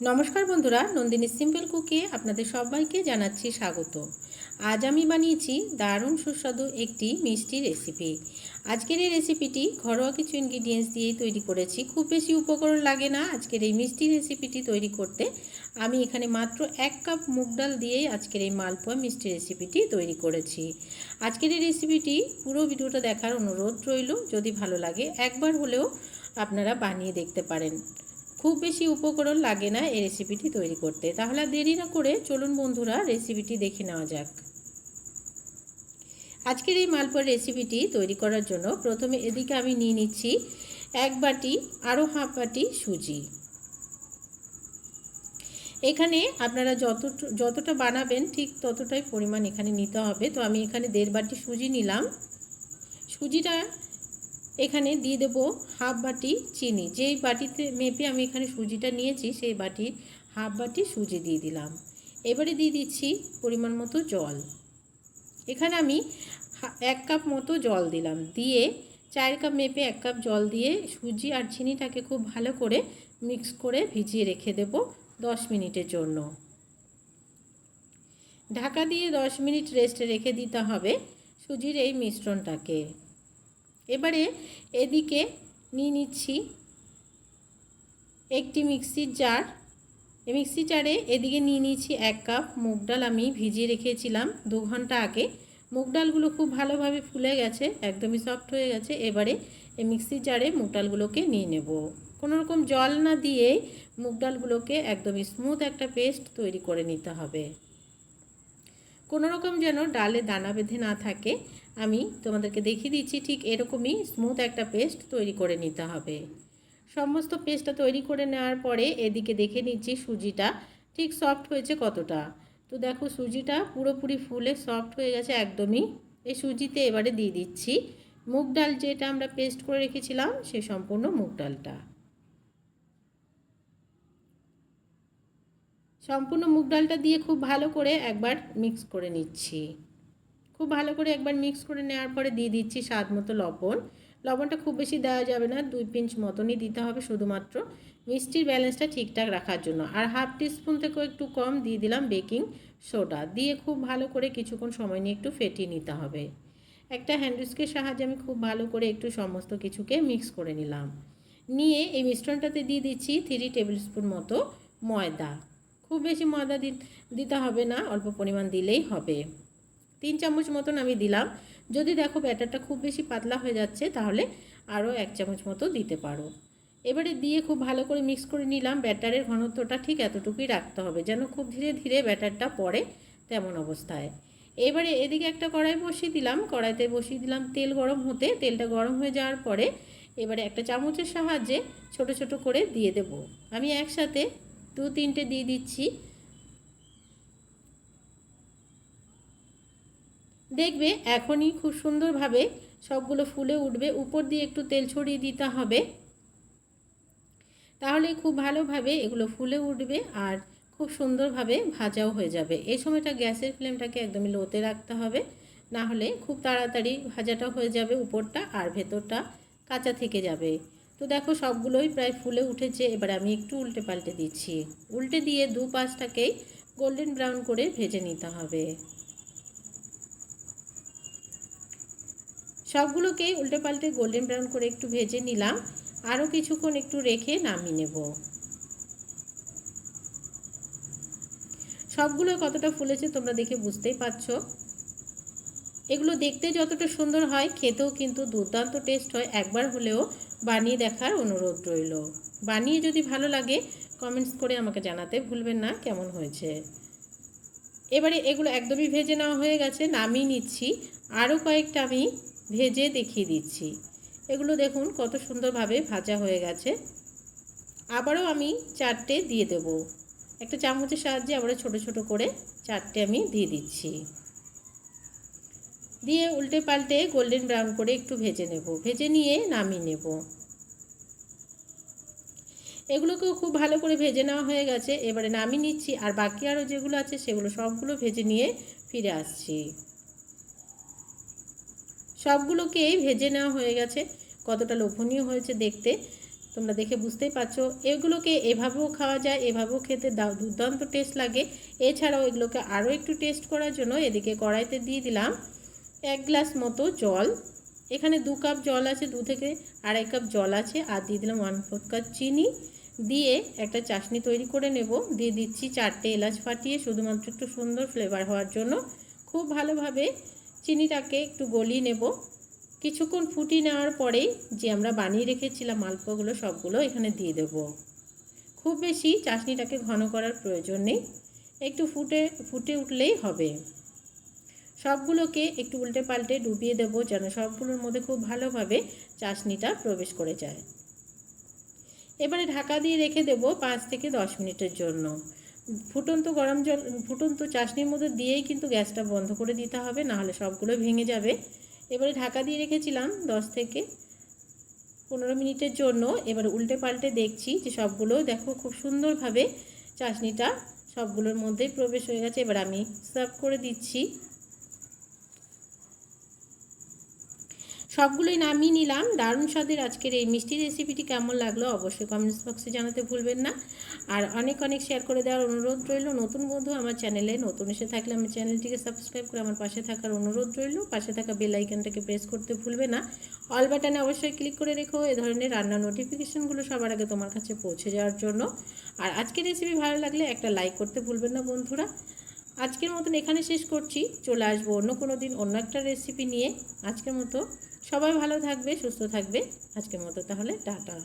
নমস্কার বন্ধুরা, নন্দিনী সিম্পল কুকে আপনাদের সবাইকে জানাচ্ছি স্বাগত। আজ আমি বানিয়েছি দারুণ সুস্বাদু একটি মিষ্টি রেসিপি। আজকের এই রেসিপিটি ঘরোয়া কিছু ইনগ্রিডিয়েন্টস দিয়েই তৈরি করেছি। খুব বেশি উপকরণ লাগে না আজকের এই মিষ্টি রেসিপিটি তৈরি করতে। আমি এখানে মাত্র এক কাপ মুগ ডাল দিয়েই আজকের এই মালপোয়া মিষ্টি রেসিপিটি তৈরি করেছি। আজকের এই রেসিপিটি পুরো ভিডিওটা দেখার অনুরোধ রইল। যদি ভালো লাগে একবার হলেও আপনারা বানিয়ে দেখতে পারেন। খুব বেশি উপকরণ লাগে না এই রেসিপিটি তৈরি করতে। তাহলে দেরি না করে চলুন বন্ধুরা রেসিপিটি দেখে নেওয়া যাক। আজকের এই মালপোয়ার রেসিপিটি তৈরি করার জন্য প্রথমে এদিকে আমি নিয়ে নিচ্ছি এক বাটি আরও হাফ বাটি সুজি। এখানে আপনারা যত, যতটা বানাবেন ঠিক ততটাই পরিমাণ এখানে নিতে হবে। তো আমি এখানে দেড় বাটি সুজি নিলাম। সুজিটা এখানে দিয়ে দেবো হাফ বাটি চিনি। যেই বাটিতে মেপে আমি এখানে সুজিটা নিয়েছি, সেই বাটির হাফ বাটি সুজি দিয়ে দিলাম। এবারে দিয়ে দিচ্ছি পরিমাণ মতো জল। এখানে আমি এক কাপ মতো জল দিলাম। দিয়ে চার কাপ মেপে এক কাপ জল দিয়ে সুজি আর চিনিটাকে খুব ভালো করে মিক্স করে ভিজিয়ে রেখে দেব দশ মিনিটের জন্য। ঢাকা দিয়ে দশ মিনিট রেস্টে রেখে দিতে হবে সুজির এই মিশ্রণটাকে। এবারে এদিকে নিয়ে নিচ্ছি একটি মিক্সির জার। এই মিক্সি জারে এদিকে নিয়ে নিচ্ছি এক কাপ মুগ ডাল। আমি ভিজিয়ে রেখেছিলাম দু ঘণ্টা আগে। মুগ ডালগুলো খুব ভালোভাবে ফুলে গেছে, একদমই সফট হয়ে গেছে। এবারে এই মিক্সির জারে মুগ ডালগুলোকে নিয়ে নেব। কোনো রকম জল না দিয়ে মুগ ডালগুলোকে একদমই স্মুথ একটা পেস্ট তৈরি করে নিতে হবে। কোনো রকম যেন ডালে দানা বেঁধে না থাকে, আমি তোমাদেরকে দেখিয়ে দিচ্ছি ঠিক এরকমই স্মুথ একটা পেস্ট তৈরি করে নিতে হবে। সমস্ত পেস্টটা তৈরি করে নেওয়ার পরে এদিকে দেখে নিচ্ছি সুজিটা ঠিক সফট হয়েছে কতটা। তো দেখো সুজিটা পুরোপুরি ফুলে সফট হয়ে গেছে একদমই। এই সুজিতে এবারে দিয়ে দিচ্ছি মুগ ডাল যেটা আমরা পেস্ট করে রেখেছিলাম সে সম্পূর্ণ মুগ ডালটা। সম্পূর্ণ মুগ ডালটা দিয়ে খুব ভালো করে একবার মিক্স করে নিচ্ছি। খুব ভালো করে একবার মিক্স করে নেওয়ার পরে দিয়ে দিচ্ছি স্বাদ মতো লবণ। লবণটা খুব বেশি দেওয়া যাবে না, দুই পিঞ্চ মতনই দিতে হবে শুধুমাত্র। মিষ্টির ব্যালেন্সটা ঠিকঠাক রাখার জন্য। আর হাফ টিস্পুন থেকেও একটু কম দিয়ে দিলাম বেকিং সোডা দিয়ে খুব ভালো করে কিছুক্ষণ সময় নিয়ে একটু ফেটিয়ে নিতে হবে। একটা হ্যান্ডউইচকের সাহায্যে আমি খুব ভালো করে একটু সমস্ত কিছুকে মিক্স করে নিলাম। নিয়ে এই মিশ্রণটাতে দিয়ে দিচ্ছি থ্রি টেবিল স্পুন মতো ময়দা। খুব বেশি ময়দা দিতে হবে না, অল্প পরিমাণ দিলেই হবে। তিন চামচ মতন আমি দিলাম। যদি দেখো ব্যাটারটা খুব বেশি পাতলা হয়ে যাচ্ছে, তাহলে আরও এক চামচ মতো দিতে পারো। এবারে দিয়ে খুব ভালো করে মিক্স করে নিলাম। ব্যাটারের ঘনত্বটা ঠিক এতটুকুই রাখতে হবে, যেন খুব ধীরে ধীরে ব্যাটারটা পড়ে তেমন অবস্থায়। এবারে এদিকে একটা কড়াই বসিয়ে দিলাম। কড়াইতে বসিয়ে দিলাম তেল গরম হতে। তেলটা গরম হয়ে যাওয়ার পরে এবারে একটা চামচের সাহায্যে ছোট ছোট করে দিয়ে দেব। আমি একসাথে দু তিনটে দিয়ে দিচ্ছি। দেখবে এখনই খুব সুন্দরভাবে সবগুলো ফুলে উঠবে। উপর দিয়ে একটু তেল ছড়িয়ে দিতে হবে। তাহলে খুব ভালোভাবে এগুলো ফুলে উঠবে আর খুব সুন্দরভাবে ভাজাও হয়ে যাবে। এই সময়টা গ্যাসের ফ্লেমটাকে একদমই লোতে রাখতে হবে। না হলে খুব তাড়াতাড়ি ভাজাটা হয়ে যাবে উপরটা আর ভেতরটা কাঁচা থেকে যাবে। তো দেখো সবগুলোই প্রায় ফুলে উঠেছে, এবার আমি একটু উল্টে পাল্টে দিচ্ছি। উল্টে দিয়ে দু পাশটাকেই গোল্ডেন ব্রাউন করে ভেজে নিতে হবে। সবগুলোকেই উল্টে পাল্টে গোল্ডেন ব্রাউন করে একটু ভেজে নিলাম আরও কিছুক্ষণ একটু রেখে নামিয়ে নেব। সবগুলো কতটা ফুলেছে তোমরা দেখে বুঝতেই পারছ। এগুলো দেখতে যতটা সুন্দর হয়, খেতেও কিন্তু দুর্দান্ত টেস্ট হয়। একবার হলেও বানিয়ে দেখার অনুরোধ রইল। বানিয়ে যদি ভালো লাগে কমেন্টস করে আমাকে জানাতে ভুলবেন না, কেমন হয়েছে? এবারে এগুলো একদমই ভেজে নেওয়া হয়ে গেছে, নামিয়ে নিচ্ছি। আরও কয়েকটা আমি ভেজে দেখিয়ে দিচ্ছি। এগুলো দেখুন কত সুন্দরভাবে ভাজা হয়ে গেছে। আবারও আমি চারটে দিয়ে দেব। একটা চামচের সাহায্যে আবারও ছোট ছোট করে চারটে আমি দিয়ে দিচ্ছি। দিয়ে উল্টে পাল্টে গোল্ডেন ব্রাউন করে একটু ভেজে নেব। ভেজে নিয়ে নামিয়ে নেব। এগুলোকেও খুব ভালো করে ভেজে নেওয়া হয়ে গেছে। এবারে নামিয়ে নিচ্ছি। আর বাকি আরও যেগুলো আছে, সেগুলো সবগুলো ভেজে নিয়ে ফিরে আসছি। সবগুলোকেই ভেজে নেওয়া হয়ে গেছে। কতটা লোভনীয় হয়েছে দেখতে। তোমরা দেখে বুঝতেই পারছ। এগুলোকে এভাবেও খাওয়া যায়, এভাবেও খেতে দুর্দান্ত টেস্ট লাগে। এছাড়াও এগুলোকে আরও একটু টেস্ট করার জন্য এদিকে কড়াইতে দিয়ে দিলাম এক গ্লাস মতো জল। এখানে দু কাপ জল আছে, দু থেকে আড়াই কাপ জল আছে। আর দিয়ে দিলাম ওয়ান ফোর্থ কাপ চিনি। দিয়ে একটা চাশনি তৈরি করে নেব। দিয়ে দিচ্ছি চারটে এলাচ ফাটিয়ে শুধুমাত্র একটু সুন্দর ফ্লেভার হওয়ার জন্য। খুব ভালোভাবে চিনিটাকে একটু গলিয়ে নেব। কিছুক্ষণ ফুটিয়ে নেওয়ার পরেই যে আমরা বানিয়ে রেখেছিলাম মালপোগুলো সবগুলো এখানে দিয়ে দেব। খুব বেশি চাশনিটাকে ঘন করার প্রয়োজন নেই। একটু ফুটে ফুটে উঠলেই হবে। সবগুলোকে একটু উল্টে পাল্টে ডুবিয়ে দেবো যেন সবগুলোর মধ্যে খুব ভালোভাবে চাশনিটা প্রবেশ করে যায়। এবারে ঢাকা দিয়ে রেখে দেব পাঁচ থেকে দশ মিনিটের জন্য। ফুটন্ত গরম জল, ফুটন্ত চাশনির মধ্যে দিয়েই কিন্তু গ্যাসটা বন্ধ করে দিতে হবে, নাহলে সবগুলো ভেঙে যাবে। এবারে ঢাকা দিয়ে রেখেছিলাম দশ থেকে পনেরো মিনিটের জন্য। এবার উল্টে পাল্টে দেখছি যে সবগুলো, দেখো খুব সুন্দরভাবে চাশনিটা সবগুলোর মধ্যেই প্রবেশ হয়ে গেছে। এবার আমি সার্ভ করে দিচ্ছি। সবগুলোই নামিয়ে নিলাম। দারুণ স্বাদের আজকের এই মিষ্টি রেসিপিটি কেমন লাগল অবশ্যই কমেন্টস বক্সে জানাতে ভুলবেন না। আর অনেক অনেক শেয়ার করে দেওয়ার অনুরোধ রইল। নতুন বন্ধু আমার চ্যানেলে নতুন এসে থাকলে আমার চ্যানেলটিকে সাবস্ক্রাইব করে আমার পাশে থাকার অনুরোধ রইল। পাশে থাকা বেল আইকনটাকে প্রেস করতে ভুলবে না। অল বাটনে অবশ্যই ক্লিক করে রেখো। এ ধরনের রান্নার নোটিফিকেশনগুলো সবার আগে তোমার কাছে পৌঁছে যাওয়ার জন্য। আর আজকের রেসিপি ভালো লাগলে একটা লাইক করতে ভুলবেন না বন্ধুরা। আজকের মতন এখানে শেষ করছি। চলে আসব অন্য কোনো দিন অন্য একটা রেসিপি নিয়ে। আজকের মতো সবাই ভালো থাকবে সুস্থ থাকবে। আজকের মতো তাহলে টাটা।